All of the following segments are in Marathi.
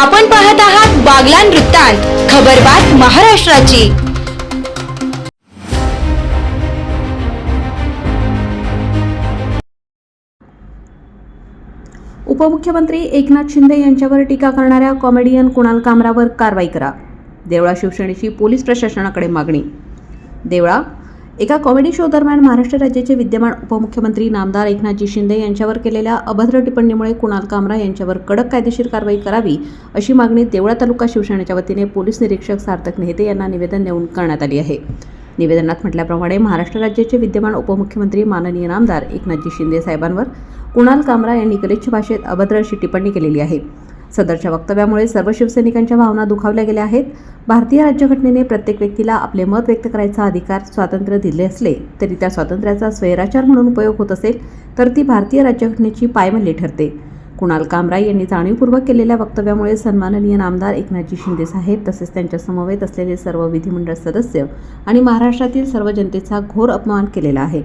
आपण पाहत आहात बागलान वृत्तांत खबरबात महाराष्ट्राची. उपमुख्यमंत्री एकनाथ शिंदे यांच्यावर टीका करणाऱ्या कॉमेडियन कुणाल कामरावर कारवाई करा. देवळा शिवसेनेची पोलीस प्रशासनाकडे मागणी. देवळा एका कॉमेडी शो दरम्यान महाराष्ट्र राज्याचे विद्यमान उपमुख्यमंत्री नामदार एकनाथजी शिंदे यांच्यावर केलेल्या अभद्र टिप्पणीमुळे कुणाल कामरा यांच्यावर कडक कायदेशीर कारवाई करावी अशी मागणी देवळा तालुका शिवसेनेच्या वतीने पोलीस निरीक्षक सार्थक नेहते यांना निवेदन देऊन करण्यात आली आहे. निवेदनात म्हटल्याप्रमाणे महाराष्ट्र राज्याचे विद्यमान उपमुख्यमंत्री माननीय नामदार एकनाथजी शिंदे साहेबांवर कुणाल कामरा यांनी गलिच्छ भाषेत अभद्र अशी टिप्पणी केलेली आहे. सदरच्या वक्तव्यामुळे सर्व शिवसैनिकांच्या भावना दुखावल्या गेल्या आहेत. भारतीय राज्यघटनेने प्रत्येक व्यक्तीला आपले मत व्यक्त करायचा अधिकार स्वातंत्र्य दिले असले तरी त्या स्वातंत्र्याचा स्वैराचार म्हणून उपयोग होत असेल तर ती भारतीय राज्यघटनेची पायमल्ली ठरते. कुणाल कामराई यांनी जाणीवपूर्वक केलेल्या वक्तव्यामुळे सन्माननीय नामदार एकनाथजी शिंदे साहेब तसेच त्यांच्या समवेत असलेले सर्व विधिमंडळ सदस्य आणि महाराष्ट्रातील सर्व जनतेचा घोर अपमान केलेला आहे.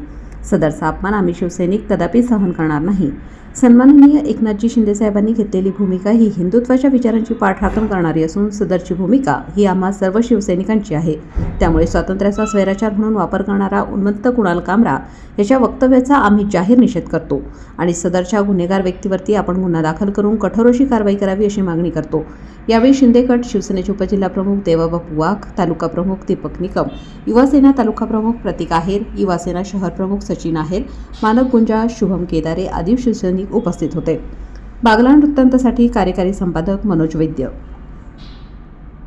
सदरचा अपमान आम्ही शिवसैनिक कदापि सहन करणार नाही. सन्माननीय एकनाथजी शिंदे साहेबांनी घेतलेली भूमिका ही हिंदुत्वाच्या विचारांची पाठराखण करणारी असून सदरची भूमिका ही आम्हा सर्व शिवसैनिकांची आहे. त्यामुळे स्वातंत्र्याचा स्वैराचार म्हणून वापर करणारा उन्मत्त कुणाल कामरा याच्या वक्तव्याचा आम्ही जाहीर निषेध करतो आणि सदरच्या गुन्हेगार व्यक्तीवरती आपण गुन्हा दाखल करून कठोरशी कारवाई करावी अशी मागणी करतो. यावेळी शिंदेकट शिवसेनेचे उपजिल्हाप्रमुख देवाबापू वाघ तालुका प्रमुख दीपक निकम युवासेना तालुका प्रमुख प्रतीक आहेर युवासेना शहर प्रमुख सचिन आहेर मानव गुंजा शुभम केदारे आदी शिवसैनिक उपस्थित होते. बागलाण वृत्तांतासाठी कार्यकारी संपादक मनोज वैद्य.